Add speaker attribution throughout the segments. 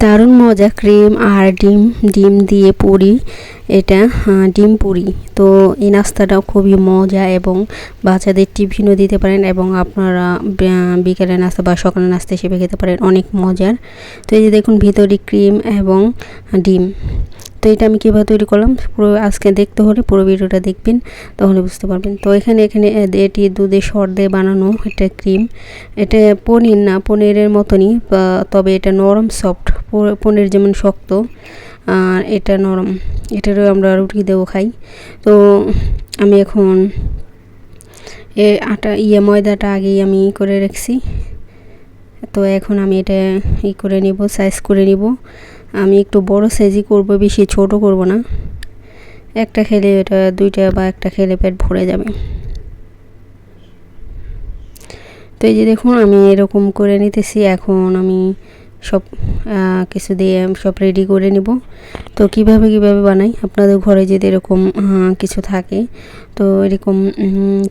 Speaker 1: দারুণ মজা, ক্রিম আর ডিম ডিম দিয়ে পুরি। এটা ডিম পুরি। তো এই নাস্তাটাও খুবই মজা এবং বাচ্চাদের টিফিনও দিতে পারেন এবং আপনারা বে- বিকেলে নাস্তা বা সকালের নাস্তা হিসেবে খেতে পারেন। অনেক মজার। তো এই যে দেখুন, ভিতরে ক্রিম এবং ডিম। তো এটা আমি কীভাবে তৈরি করলাম? পুরো আজকে দেখতে হলে পুরো ভিডিওটা দেখবেন, তাহলে বুঝতে পারবেন। তো এখানে এখানে এটি দুধে সর দিয়ে বানানো এটা ক্রিম। এটা পনির না, পনিরের মতনই তবে এটা নরম, সফট। পনির যেমন শক্ত, আর এটা নরম। এটারও আমরা রুটি দেবো খাই। তো আমি এখন এ আটা ইয়ে ময়দাটা আগেই আমি করে রাখছি। তো এখন আমি এটা ই করে নিব সাইজ করে নিব। আমি একটু বড় সাইজই করব, বেশি ছোট করব না। একটা খেলে এটা দুইটা বা একটা খেলে পেট ভরে যাবে। তো এই যে দেখুন, আমি এরকম করে নিতেছি। এখন আমি সব কিছু দিয়ে সব রেডি করে নিব। তো কীভাবে কীভাবে বানাই? আপনাদের ঘরে যদি এরকম কিছু থাকে, তো এরকম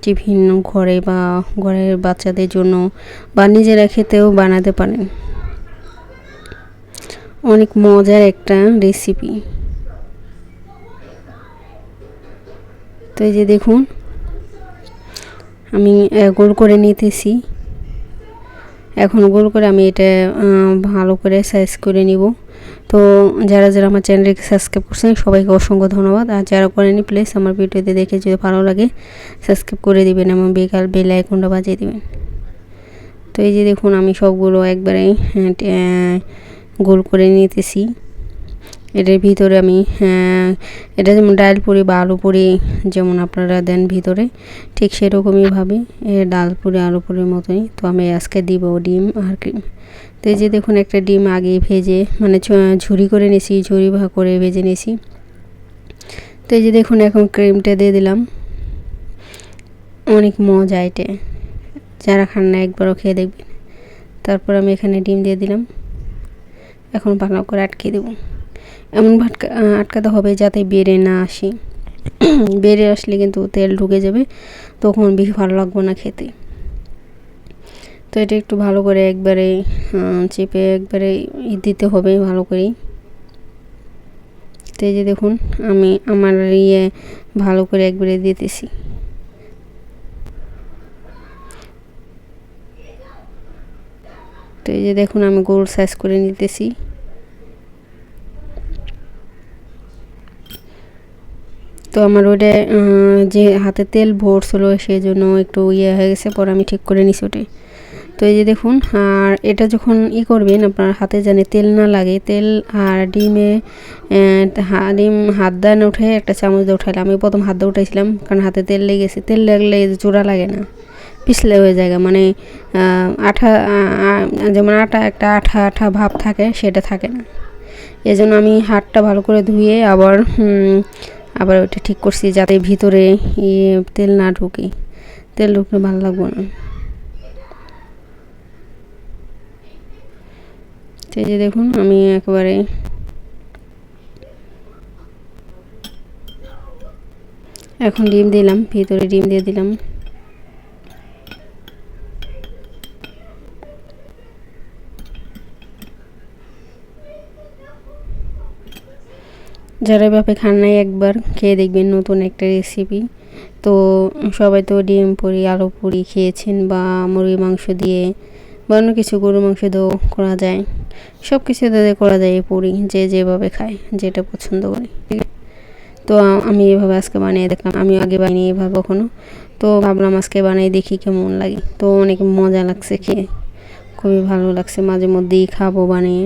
Speaker 1: টিফিন ঘরে বা ঘরের বাচ্চাদের জন্য বা নিজেরা খেতেও বানাতে পারেন। অনেক মজার একটা রেসিপি তো এই যে দেখুন, আমি গোল করে নিতেছি। এখন গোল করে আমি এটা ভালো করে সাইজ করে নিব। তো যারা যারা আমার চ্যানেলকে সাবস্ক্রাইব করছেন, সবাইকে অসংখ্য ধন্যবাদ। আর যারা করেনি প্লিজ আমার ভিডিওতে দেখে যদি ভালো লাগে সাবস্ক্রাইব করে দিবেন এবং বেকার বেল আইকনটা বাজিয়ে দেবেন। তো এই যে দেখুন, আমি সবগুলো একবারেই গোল করে নিতেছি। এটার ভিতরে আমি এটা যেমন ডাল পুরি বা আলু পুরি যেমন আপনারা দেন ভিতরে, ঠিক সেরকমইভাবে এ ডাল পুরি, আলু পুরির মতোই তো আমি আজকে দিব ডিম আর ক্রিম তো এই যে দেখুন একটা ডিম আগে ভেজে মানে ঝুরি করে নিয়েছি ঝুরি ভাগ করে ভেজে নিয়েছি তো এই যে দেখুন এখন ক্রিমটা দিয়ে দিলাম। অনেক মজা এটা। যারা খান না একবারও খেয়ে দেখবেন। তারপর আমি এখানে ডিম দিয়ে দিলাম। এখন ভালো করে আটকে দেবো। এমন ভাটকা আটকাতে হবে যাতে বেড়ে না আসে। বেড়ে আসলে কিন্তু তেল ঢুকে যাবে, তখন বেশি ভালো লাগবে না খেতে। তো এটা একটু ভালো করে একবারে চেপে একবারে ই দিতে হবে ভালো করে তো এই যে দেখুন, আমি আমার ইয়ে ভালো করে একবারে দিতেছি। তো এই যে দেখুন, আমি গোল সাইজ করে নিতেছি। তো আমার ওটা যে হাতে তেল ভরছিল সেই জন্য একটু ইয়ে হয়ে গেছে, পরে আমি ঠিক করে নিছি ওটাই। তো এই যে দেখুন, আর এটা যখন ই করবেন, আপনার হাতে জানে তেল না লাগে, তেল আর ডিমে ডিম হাত দেন উঠে একটা চামচ দিয়ে উঠাইলাম। আমি প্রথম হাত দিয়ে উঠাইছিলাম, কারণ হাতে তেল লেগেছে। তেল লাগলে জোড়া লাগে না, পিছলে হয়ে যায় মানে আঠা যেমন আটা একটা আঠা আঠা ভাব থাকে, সেটা থাকে না। এই জন্য আমি হাতটা ভালো করে ধুয়ে আবার আবার ওটা ঠিক করছি যাতে ভিতরে ইয়ে তেল না ঢুকে। তেল ঢুকলে ভালো লাগবে না। যে দেখুন, আমি একবারে এখন ডিম দিলাম, ভিতরে ডিম দিয়ে দিলাম। যারা এভাবে খান নাই একবার, খেয়ে দেখবেন নতুন একটা রেসিপি তো সবাই তো ডিম পুরি, আলু পুরি খেয়েছেন বা মুরগি মাংস দিয়ে বা অন্য কিছু গরু মাংস দিয়েও করা যায়। সব কিছু দিয়ে করা যায় এই পুরি, যে যেভাবে খায়, যেটা পছন্দ করে। তো আমি এভাবে আজকে বানিয়ে দেখলাম আমি আগে বানিয়ে এভাবে কখনো। তো ভাবলাম আজকে বানিয়ে দেখি কেমন লাগে। তো অনেক মজা লাগছে খেয়ে, খুবই ভালো লাগছে মাঝে মধ্যেই খাব বানিয়ে।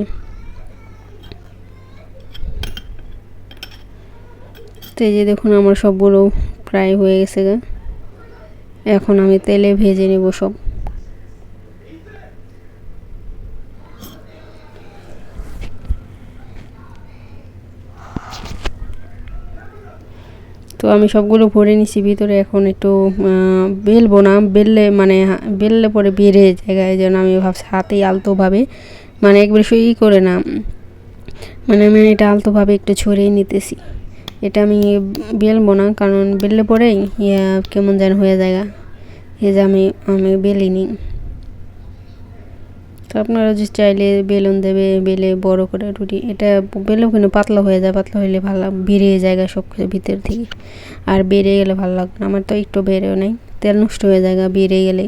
Speaker 1: তো এই যে দেখুন, আমার সবগুলো প্রায় হয়ে গেছে গা। এখন আমি তেলে ভেজে নেব সব। তো আমি সবগুলো ভরে নিছি, ভিতরে এখন একটু বেলবো না, বেললে মানে বেললে পরে বেড়ে জায়গায় যেন আমি ভাবছি হাতেই আলতোভাবে মানে একবারে সুই করে না। মানে আমি এটা আলতোভাবে একটু ছড়িয়ে নিতেছি। এটা আমি বেলবো না, কারণ বেললে পরেই ইয়া কেমন যেন হয়ে যায় এই যে আমি আমি বেলিনি তো আপনারা যে চাইলে বেলুন দেবে, বেলে বড় করে রুটি, এটা বেলেও কিন্তু পাতলা হয়ে যায়, পাতলা হলে ভালো বেরিয়ে যায় সব কিছু ভিতর থেকে। আর বেরিয়ে গেলে ভালো লাগবে না, আমার তো একটু বেরেও নেই, তেল নষ্ট হয়ে যায় বেরিয়ে গেলে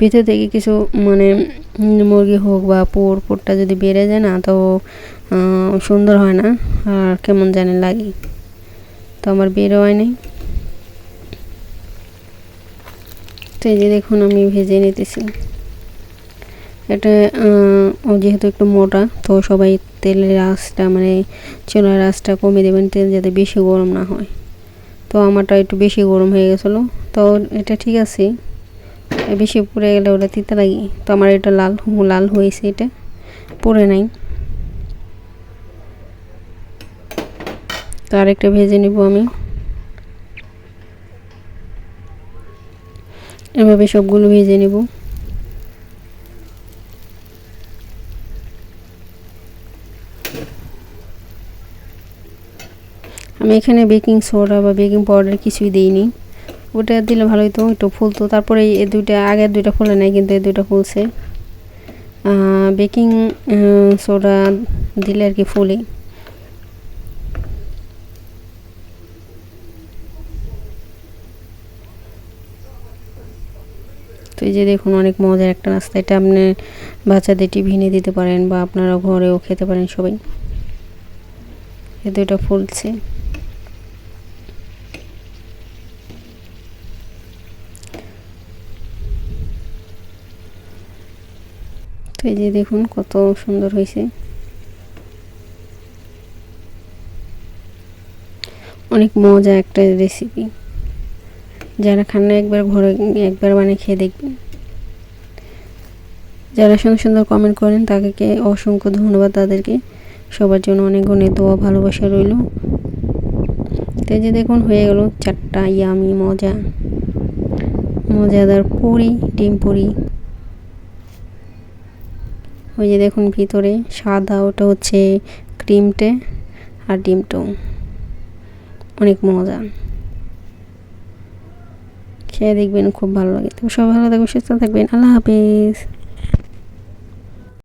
Speaker 1: ভিতর থেকে কিছু মানে মুরগি হোক বা পোর, পোরটা যদি বেড়ে যায় না, তো সুন্দর হয় না, আর কেমন জানি লাগে। তো আমার বেরো হয় নাই। তো এই যে দেখুন আমি ভেজে নিতেছি। এটা যেহেতু একটু মোটা, তো সবাই তেলের আঁচটা মানে চুলার আঁচটা কমিয়ে দেবেন, তেল যাতে বেশি গরম না হয়। তো আমারটা একটু বেশি গরম হয়ে গেছিল। তো এটা ঠিক আছে। বেশি পুড়ে গেলে ওটা তিতে লাগি। তো আমার এটা লাল লাল হয়েছে এটা। পড়ে নাই। তো আরেকটা ভেজে নিব আমি। এভাবে সবগুলো ভেজে নেব। আমি এখানে বেকিং সোডা বা বেকিং পাউডার কিছুই দিইনি। ওটা দিলে ভালো হতো একটু ফুলতো। তারপরে এই দুইটা, আগের দুইটা ফুলে নাই, কিন্তু এই দুইটা ফুলছে। বেকিং সোডা দিলে আর কি ফুলে। তো এই যে দেখুন, অনেক মজার একটা নাস্তা। এটা আপনি বাচ্চাদের টিফিনে দিতে পারেন বা আপনারা ঘরেও খেতে পারেন সবাই। এ দুটো ফুলছে। তো এই যে দেখুন, কত সুন্দর হয়েছে। অনেক মজা একটা রেসিপি যারা খান না, একবার ঘরে, একবার বানিয়ে খেয়ে দেখবেন। যারা সুন্দর সুন্দর কমেন্ট করেন, তাদেরকে অসংখ্য ধন্যবাদ। তাদেরকে সবার জন্য অনেক অনেক দোয়া, ভালোবাসা রইল। তো যে দেখুন, হয়ে গেল চারটা ইয়ামি মজা। মজাদার পুরি, ডিম পুরি। ওই যে দেখুন, ভিতরে সাদা, ওটা হচ্ছে ক্রিমটে আর ডিমটাও অনেক মজা। খেয়ে দেখবেন খুব ভালো লাগে। তো সব ভালো থাকবেন সুস্থ থাকবেন। আল্লাহ হাফিজ।